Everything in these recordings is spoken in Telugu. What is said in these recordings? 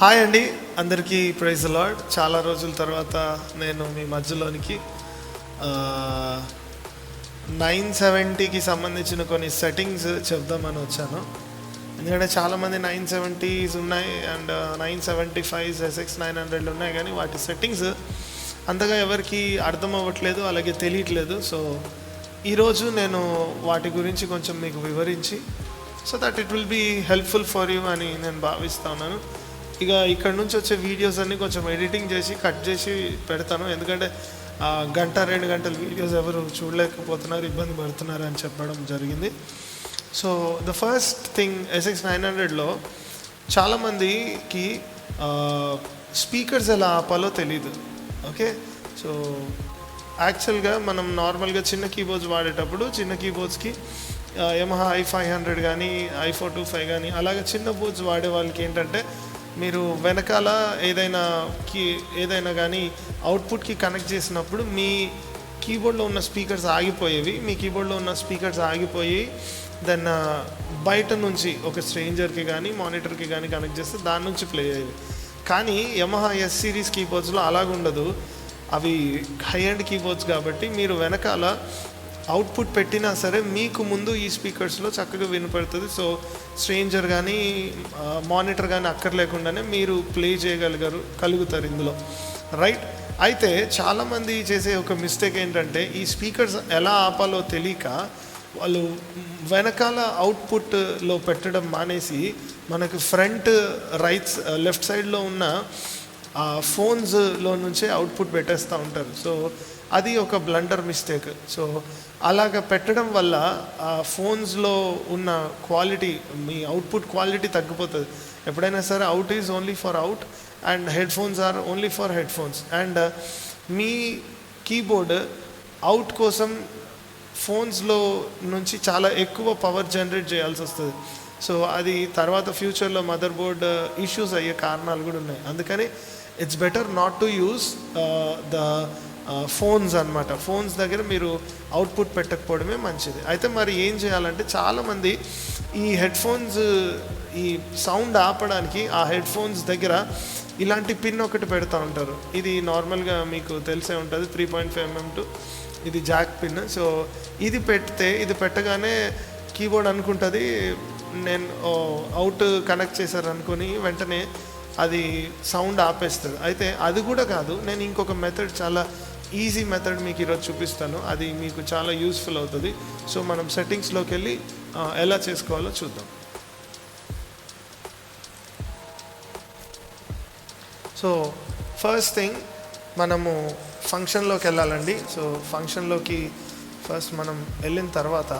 హాయ్ అండి అందరికీ ప్రైజ్ లాడ్ చాలా రోజుల తర్వాత నేను మీ మధ్యలోనికి నైన్ సెవెంటీకి సంబంధించిన కొన్ని సెట్టింగ్స్ చెప్దామని వచ్చాను. ఎందుకంటే చాలామంది నైన్ సెవెంటీస్ ఉన్నాయి and nine seventy five SX nine హండ్రెడ్లు ఉన్నాయి. కానీ వాటి సెట్టింగ్స్ అంతగా ఎవరికి అర్థం అవ్వట్లేదు అలాగే తెలియట్లేదు. సో ఈరోజు నేను వాటి గురించి కొంచెం మీకు వివరించి so that it will be helpful for you అని నేను భావిస్తున్నాను ఇక ఇక్కడ నుంచి వచ్చే వీడియోస్ అన్ని కొంచెం ఎడిటింగ్ చేసి కట్ చేసి పెడతాను. ఎందుకంటే గంట రెండు గంటల వీడియోస్ ఎవరు చూడలేకపోతున్నారు ఇబ్బంది పడుతున్నారు అని చెప్పడం జరిగింది. So the first thing SX nine హండ్రెడ్లో చాలామందికి స్పీకర్స్ ఎలా ఆపాలో తెలీదు. ఓకే సో యాక్చువల్గా మనం నార్మల్గా చిన్న కీబోర్డ్స్ వాడేటప్పుడు చిన్న కీబోర్డ్స్కి యమహా ఐ ఫైవ్ హండ్రెడ్ కానీ ఐ ఫోర్ టూ ఫైవ్ కానీ అలాగే చిన్న బోర్డ్స్ వాడే వాళ్ళకి ఏంటంటే మీరు వెనకాల ఏదైనా కీ ఏదైనా కానీ అవుట్పుట్కి కనెక్ట్ చేసినప్పుడు మీ కీబోర్డ్లో ఉన్న స్పీకర్స్ ఆగిపోయేవి. మీ కీబోర్డ్లో ఉన్న స్పీకర్స్ ఆగిపోయి దెన్ uh, బయట నుంచి ఒక స్ట్రేంజర్కి కానీ మానిటర్కి కానీ కనెక్ట్ చేస్తే దాని నుంచి ప్లే అయ్యేవి కానీ యమహా ఎస్ సిరీస్ కీబోర్డ్స్లో అలాగుండదు. అవి హై అండ్ కీబోర్డ్స్ కాబట్టి మీరు వెనకాల అవుట్పుట్ పెట్టినా సరే మీకు ముందు ఈ స్పీకర్స్లో చక్కగా వినపడుతుంది. సో స్ట్రేంజర్ కానీ మానిటర్ కానీ అక్కర్లేకుండానే మీరు ప్లే చేయగలిగారు కలుగుతారు ఇందులో. రైట్ అయితే చాలామంది చేసే ఒక మిస్టేక్ ఏంటంటే ఈ స్పీకర్స్ ఎలా ఆపాలో తెలియక వాళ్ళు వెనకాల అవుట్పుట్లో పెట్టడం మానేసి మనకు ఫ్రంట్ రైట్ లెఫ్ట్ సైడ్లో ఉన్న ఆ ఫోన్స్లో నుంచే అవుట్పుట్ పెట్టేస్తూ ఉంటారు. సో అది ఒక బ్లండర్ మిస్టేక్ సో అలాగ పెట్టడం వల్ల ఆ ఫోన్స్లో ఉన్న క్వాలిటీ మీ అవుట్పుట్ క్వాలిటీ తగ్గిపోతుంది. ఎప్పుడైనా సరే out is only for out and headphones are only for headphones and me keyboard out కోసం ఫోన్స్లో నుంచి చాలా ఎక్కువ పవర్ జనరేట్ చేయాల్సి వస్తుంది. సో అది తర్వాత ఫ్యూచర్లో మదర్ బోర్డ్ ఇష్యూస్ అయ్యే కారణాలు కూడా ఉన్నాయి. అందుకని it's better not to use the phones అన్నమాట. ఫోన్స్ దగ్గర మీరు అవుట్పుట్ పెట్టకపోవడమే మంచిది. అయితే మరి ఏం చేయాలంటే చాలామంది ఈ హెడ్ ఫోన్స్ ఈ సౌండ్ ఆపడానికి ఆ హెడ్ ఫోన్స్ దగ్గర ఇలాంటి పిన్ ఒకటి పెడతా ఉంటారు. ఇది నార్మల్గా మీకు తెలిసే ఉంటుంది three point five mm to ఇది జాక్ పిన్. సో ఇది పెడితే ఇది పెట్టగానే కీబోర్డ్ అనుకుంటుంది నేను అవుట్ కనెక్ట్ చేశారు అనుకుని వెంటనే అది సౌండ్ ఆపేస్తుంది. అయితే అది కూడా కాదు నేను ఇంకొక మెథడ్ చాలా ఈజీ మెథడ్ మీకు ఈరోజు చూపిస్తాను. అది మీకు చాలా యూస్ఫుల్ అవుతుంది. సో మనం సెట్టింగ్స్లోకి వెళ్ళి ఎలా చేసుకోవాలో చూద్దాం. సో ఫస్ట్ థింగ్ మనము ఫంక్షన్లోకి వెళ్ళాలండి. సో ఫంక్షన్లోకి ఫస్ట్ మనం వెళ్ళిన తర్వాత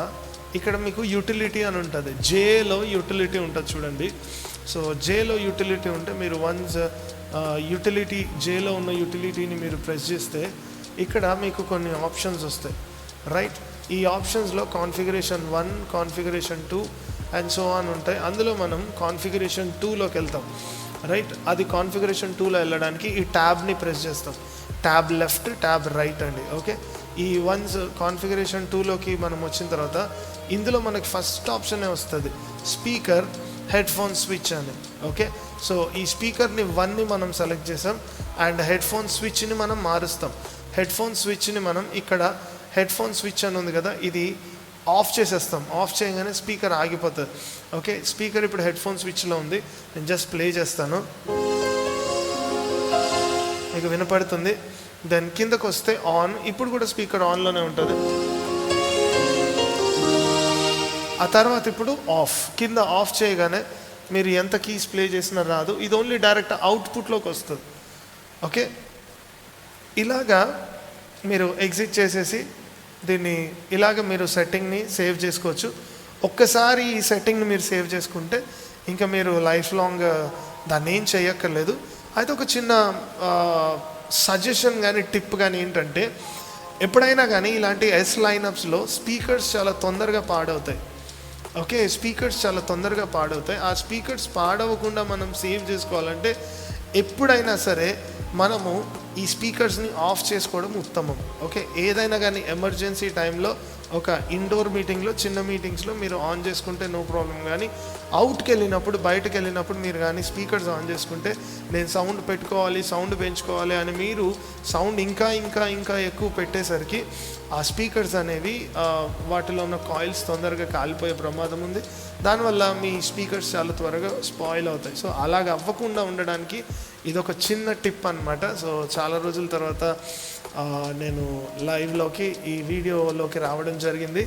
ఇక్కడ మీకు యూటిలిటీ అని ఉంటుంది. జేలో యూటిలిటీ ఉంటుంది చూడండి. సో జేలో యూటిలిటీ ఉంటే మీరు వన్స్ యూటిలిటీ జేలో ఉన్న యూటిలిటీని మీరు ప్రెస్ చేస్తే ఇక్కడ మీకు కొన్ని ఆప్షన్స్ వస్తాయి. రైట్ ఈ ఆప్షన్స్లో configuration one configuration two and so on ఉంటాయి. అందులో మనం కాన్ఫిగరేషన్ టూలోకి వెళ్తాం. రైట్ అది కాన్ఫిగరేషన్ టూలో వెళ్ళడానికి ఈ ట్యాబ్ని ప్రెస్ చేస్తాం. ట్యాబ్ లెఫ్ట్ ట్యాబ్ రైట్ అండి. ఓకే ఈ వన్స్ కాన్ఫిగరేషన్ టూలోకి మనం వచ్చిన తర్వాత ఇందులో మనకి ఫస్ట్ ఆప్షనే వస్తుంది. స్పీకర్ హెడ్ ఫోన్ స్విచ్ అని. ఓకే సో ఈ స్పీకర్ని వన్ని మనం సెలెక్ట్ చేసాం. అండ్ హెడ్ ఫోన్ స్విచ్ని మనం మారుస్తాం. హెడ్ ఫోన్ స్విచ్ని మనం ఇక్కడ హెడ్ ఫోన్ స్విచ్ అని ఉంది కదా ఇది ఆఫ్ చేసేస్తాం. ఆఫ్ చేయగానే స్పీకర్ ఆగిపోతుంది. ఓకే స్పీకర్ ఇప్పుడు హెడ్ ఫోన్ స్విచ్లో ఉంది. నేను జస్ట్ ప్లే చేస్తాను. మీకు వినపడుతుంది? దెన్ కిందకు వస్తే ఆన్. ఇప్పుడు కూడా స్పీకర్ ఆన్లోనే ఉంటుంది. ఆ తర్వాత ఇప్పుడు ఆఫ్. కింద ఆఫ్ చేయగానే మీరు ఎంత కీస్ ప్లే చేసినా రాదు. ఇది ఓన్లీ డైరెక్ట్ అవుట్పుట్లోకి వస్తుంది. ఓకే? ఇలాగా మీరు ఎగ్జిట్ చేసేసి దీన్ని ఇలాగ మీరు సెట్టింగ్ని సేవ్ చేసుకోవచ్చు. ఒక్కసారి ఈ సెట్టింగ్ని మీరు సేవ్ చేసుకుంటే ఇంకా మీరు లైఫ్ లాంగ్ దాన్ని ఏం చేయక్కర్లేదు. అయితే ఒక చిన్న సజెషన్ కానీ టిప్ కానీ ఏంటంటే ఎప్పుడైనా కానీ ఇలాంటి ఎస్ లైనప్స్లో స్పీకర్స్ చాలా తొందరగా పాడవుతాయి. ఓకే? స్పీకర్స్ చాలా తొందరగా పాడవుతాయి. ఆ స్పీకర్స్ పాడవకుండా మనం సేవ్ చేసుకోవాలంటే ఎప్పుడైనా సరే మనము ఈ స్పీకర్స్ని ఆఫ్ చేసుకోవడం ఉత్తమం. ఓకే? ఏదైనా కానీ ఎమర్జెన్సీ టైంలో ఒక ఇండోర్ మీటింగ్లో చిన్న మీటింగ్స్లో మీరు ఆన్ చేసుకుంటే నో ప్రాబ్లం కానీ అవుట్కి వెళ్ళినప్పుడు బయటకు వెళ్ళినప్పుడు మీరు కానీ స్పీకర్స్ ఆన్ చేసుకుంటే నేను సౌండ్ పెట్టుకోవాలి సౌండ్ పెంచుకోవాలి అని మీరు సౌండ్ ఇంకా ఇంకా ఇంకా ఎక్కువ పెట్టేసరికి ఆ స్పీకర్స్ అనేవి వాటిలో ఉన్న కాయిల్స్ తొందరగా కాలిపోయే ప్రమాదం ఉంది. దానివల్ల మీ స్పీకర్స్ చాలా త్వరగా స్పాయిల్ అవుతాయి. సో అలాగ అవ్వకుండా ఉండడానికి ఇది ఒక చిన్న టిప్ అన్నమాట. సో చాలా రోజుల తర్వాత నేను లైవ్లోకి ఈ వీడియోలోకి రావడం జరిగింది.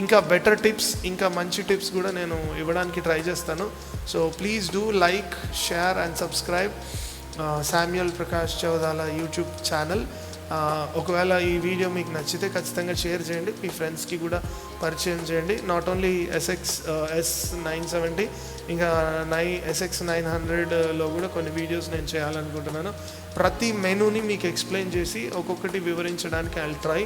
ఇంకా బెటర్ టిప్స్ ఇంకా మంచి టిప్స్ కూడా నేను ఇవ్వడానికి ట్రై చేస్తాను. So please do like share and subscribe Samuel Prakash Chowdala YouTube channel ఒకవేళ ఈ వీడియో మీకు నచ్చితే ఖచ్చితంగా షేర్ చేయండి. మీ ఫ్రెండ్స్కి కూడా పరిచయం చేయండి. Not only SX S nine seventy ఇంకా నై ఎస్ఎక్స్ నైన్ హండ్రెడ్లో కూడా కొన్ని వీడియోస్ నేను చేయాలనుకుంటున్నాను. ప్రతి మెనూని మీకు ఎక్స్ప్లెయిన్ చేసి ఒక్కొక్కటి వివరించడానికి ఐ ట్రై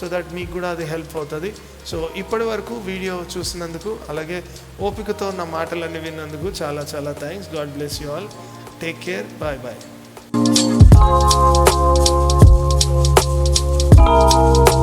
సో దట్ మీకు కూడా అది హెల్ప్ అవుతుంది. సో ఇప్పటి వరకు వీడియో చూసినందుకు అలాగే ఓపికతో నా మాటలన్నీ విన్నందుకు చాలా చాలా thanks God bless you all take care bye bye Thank you.